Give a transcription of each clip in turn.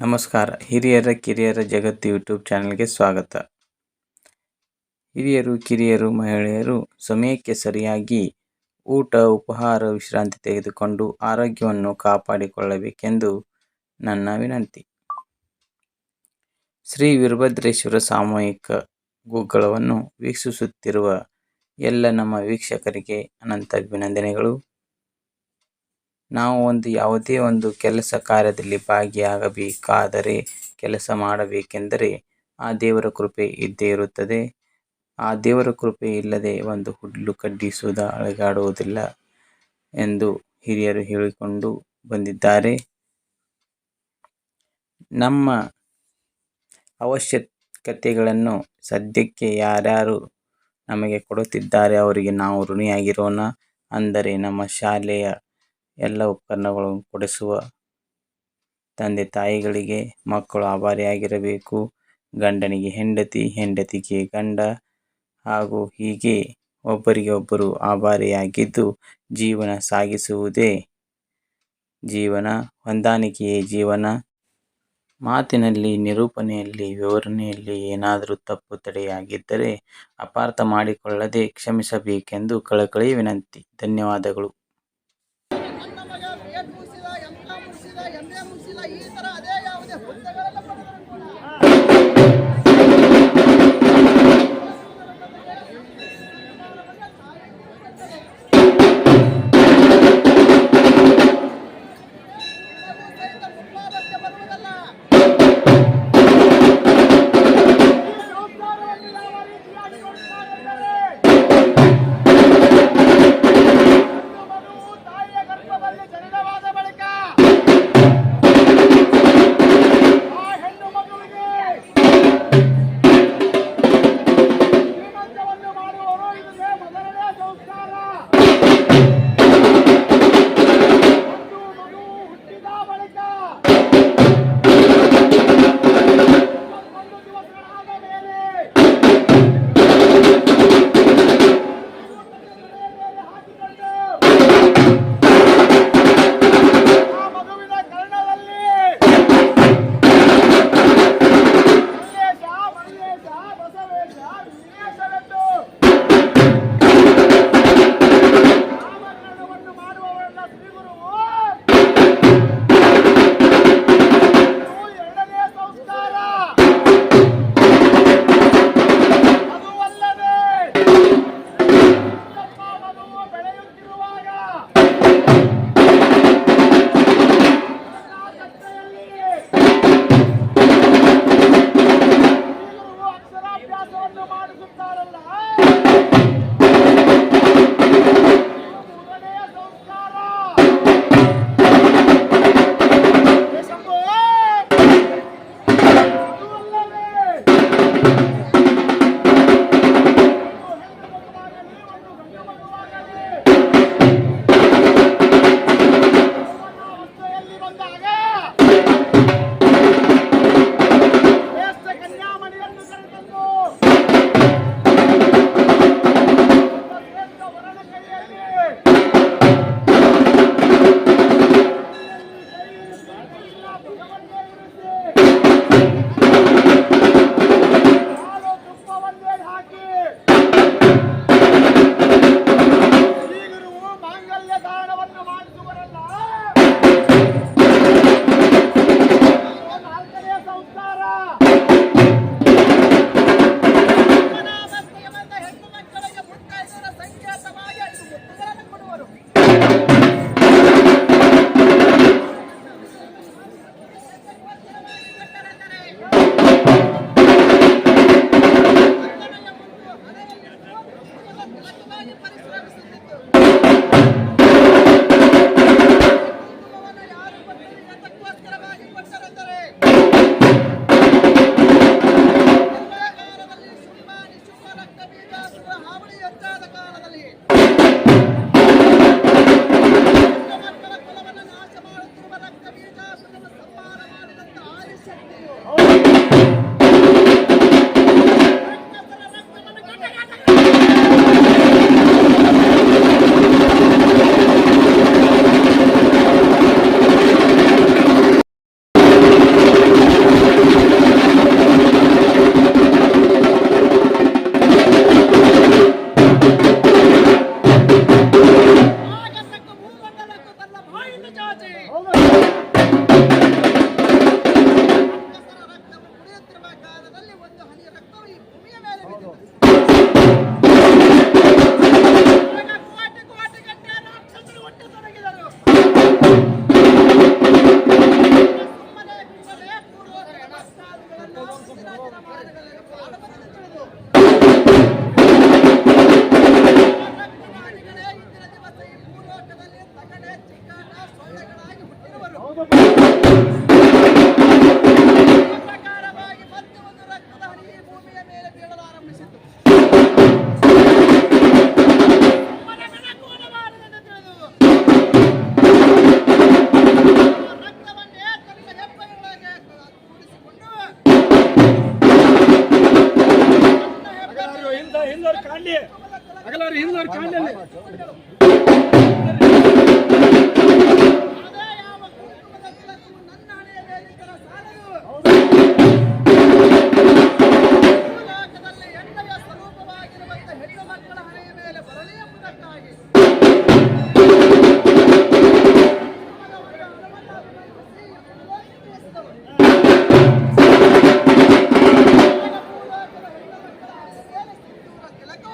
ನಮಸ್ಕಾರ. ಹಿರಿಯರ ಕಿರಿಯರ ಜಗತ್ತು ಯೂಟ್ಯೂಬ್ ಚಾನಲ್ಗೆ ಸ್ವಾಗತ. ಹಿರಿಯರು, ಕಿರಿಯರು, ಮಹಿಳೆಯರು ಸಮಯಕ್ಕೆ ಸರಿಯಾಗಿ ಊಟ, ಉಪಹಾರ, ವಿಶ್ರಾಂತಿ ತೆಗೆದುಕೊಂಡು ಆರೋಗ್ಯವನ್ನು ಕಾಪಾಡಿಕೊಳ್ಳಬೇಕೆಂದು ನನ್ನ ವಿನಂತಿ. ಶ್ರೀ ವೀರಭದ್ರೇಶ್ವರ ಸಾಮೂಹಿಕ ಗುಗ್ಗಳವನ್ನು ವೀಕ್ಷಿಸುತ್ತಿರುವ ಎಲ್ಲ ನಮ್ಮ ವೀಕ್ಷಕರಿಗೆ ಅನಂತ ಅಭಿನಂದನೆಗಳು. ನಾವು ಒಂದು ಯಾವುದೇ ಒಂದು ಕೆಲಸ ಕಾರ್ಯದಲ್ಲಿ ಭಾಗಿಯಾಗಬೇಕಾದರೆ ಕೆಲಸ ಮಾಡಬೇಕೆಂದರೆ ಆ ದೇವರ ಕೃಪೆ ಇದ್ದೇ ಇರುತ್ತದೆ. ಆ ದೇವರ ಕೃಪೆ ಇಲ್ಲದೆ ಒಂದು ಹುಡ್ಲು ಕಡ್ಡಿ ಅಳಗಾಡುವುದಿಲ್ಲ ಎಂದು ಹಿರಿಯರು ಹೇಳಿಕೊಂಡು ಬಂದಿದ್ದಾರೆ. ನಮ್ಮ ಅವಶ್ಯಕತೆಗಳನ್ನು ಸದ್ಯಕ್ಕೆ ಯಾರ್ಯಾರು ನಮಗೆ ಕೊಡುತ್ತಿದ್ದಾರೆ ಅವರಿಗೆ ನಾವು ಋಣಿಯಾಗಿರೋಣ. ಅಂದರೆ ನಮ್ಮ ಶಾಲೆಯ ಎಲ್ಲ ಉತ್ಪನ್ನಗಳು ಕೊಡಿಸುವ ತಂದೆ ತಾಯಿಗಳಿಗೆ ಮಕ್ಕಳು ಆಭಾರಿಯಾಗಿರಬೇಕು. ಗಂಡನಿಗೆ ಹೆಂಡತಿ, ಹೆಂಡತಿಗೆ ಗಂಡ ಹಾಗೂ ಹೀಗೆ ಒಬ್ಬರಿಗೆ ಒಬ್ಬರು ಆಭಾರಿಯಾಗಿದ್ದು ಜೀವನ ಸಾಗಿಸುವುದೇ ಜೀವನ ಹೊಂದಾಣಿಕೆಯೇ ಜೀವನ. ಮಾತಿನಲ್ಲಿ, ನಿರೂಪಣೆಯಲ್ಲಿ, ವಿವರಣೆಯಲ್ಲಿ ಏನಾದರೂ ತಪ್ಪು ತಡೆಯಾಗಿದ್ದರೆ ಅಪಾರ್ಥ ಮಾಡಿಕೊಳ್ಳದೆ ಕ್ಷಮಿಸಬೇಕೆಂದು ಕಳಕಳಿ ವಿನಂತಿ. ಧನ್ಯವಾದಗಳು.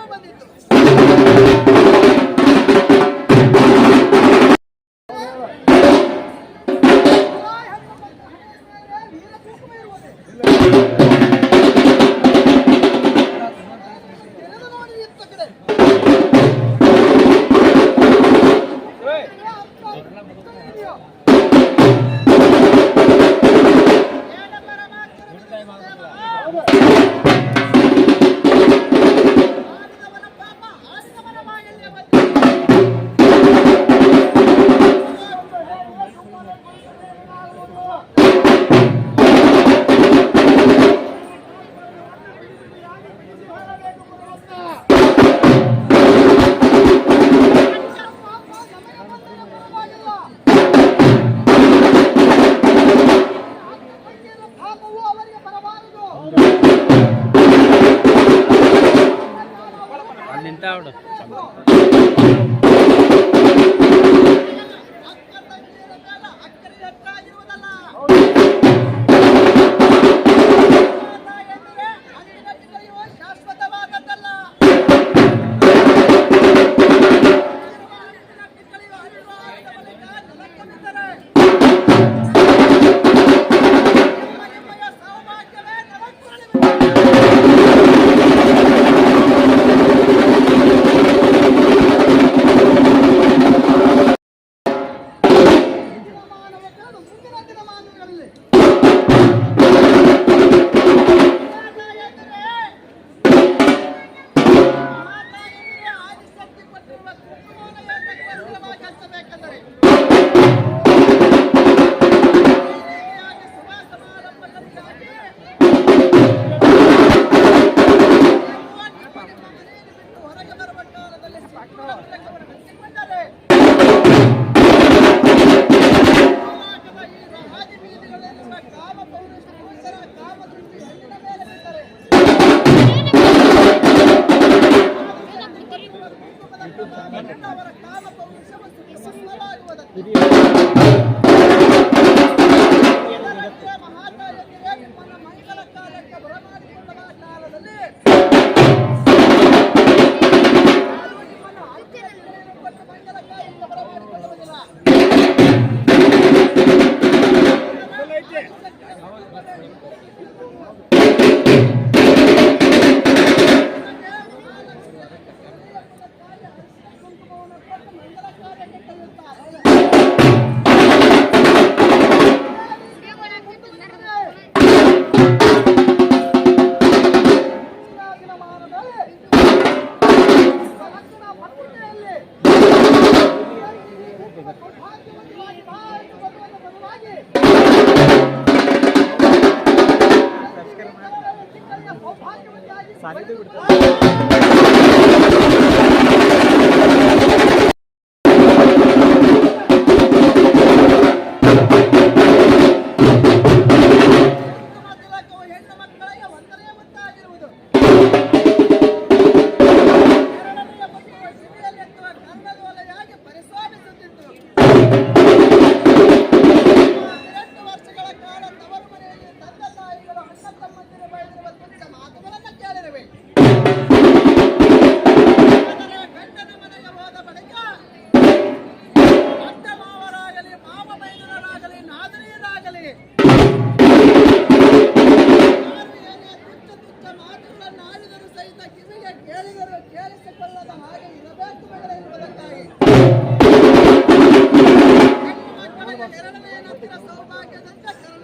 Vamos. ಸೌಭಾಗ್ಯದಂತೆ ಕರ್ಣ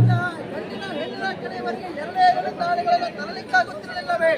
ಕಣ್ಣಿನ ಹೆಣ್ಣಿನ ಕಡೆಯವರೆಗೆ ಎರಡೇ ಎರಡು ದಾಳಿಗಳನ್ನು ತರಲಿಕ್ಕಾಗುತ್ತಿರಲಿಲ್ಲವೇ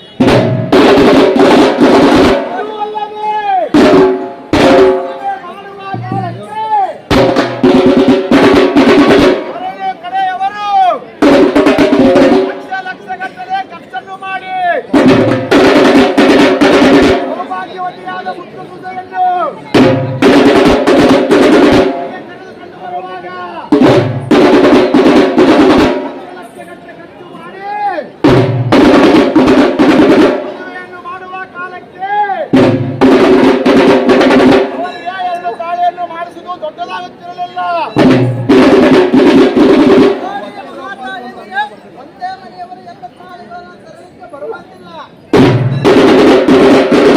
フフフ。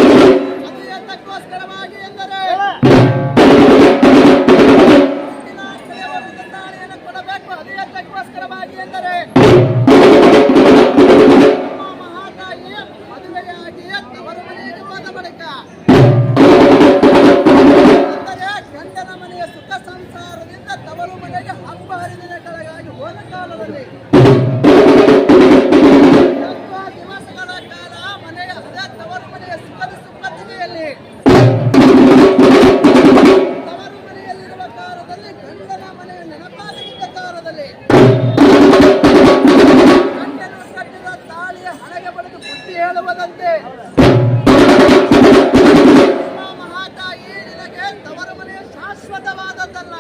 またまだったの。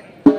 Yeah.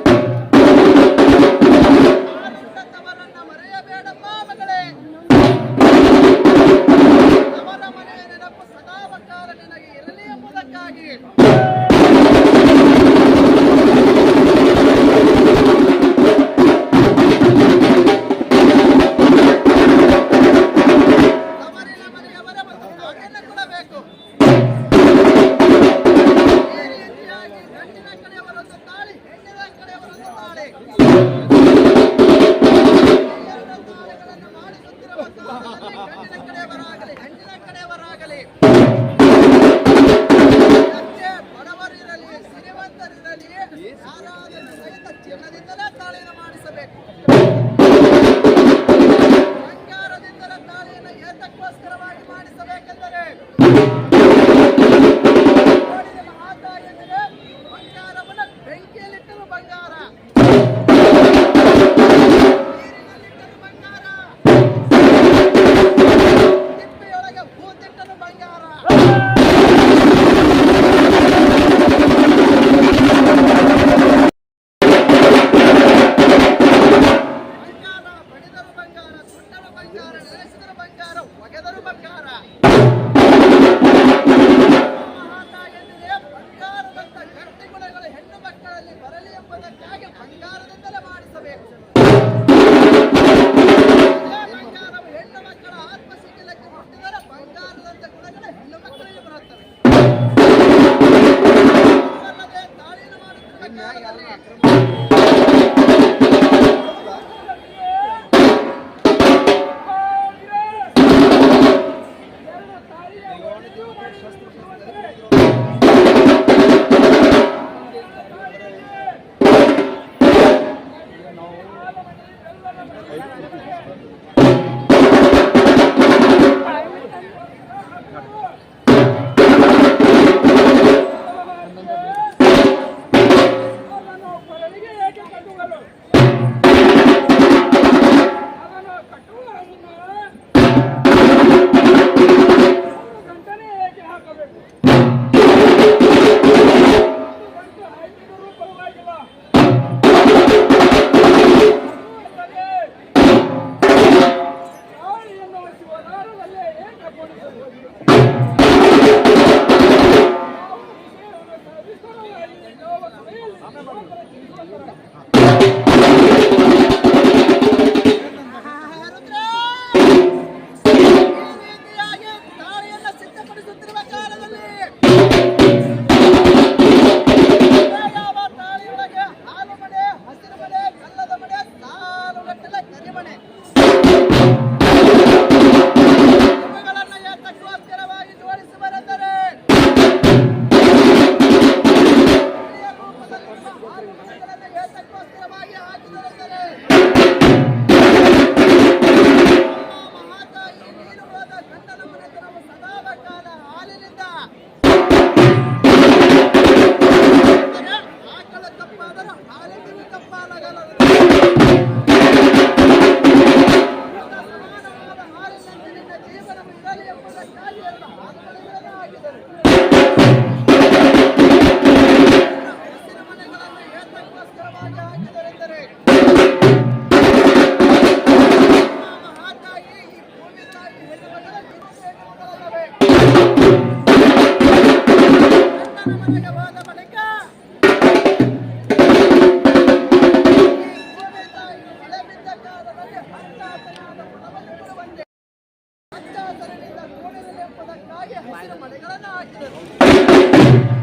ಕೂಡಿರಲಿ ಎಂಬುದಕ್ಕಾಗಿ ಹಸಿರು ಮನೆಗಳನ್ನು ಹಾಕಿದರು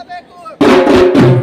Parabéns,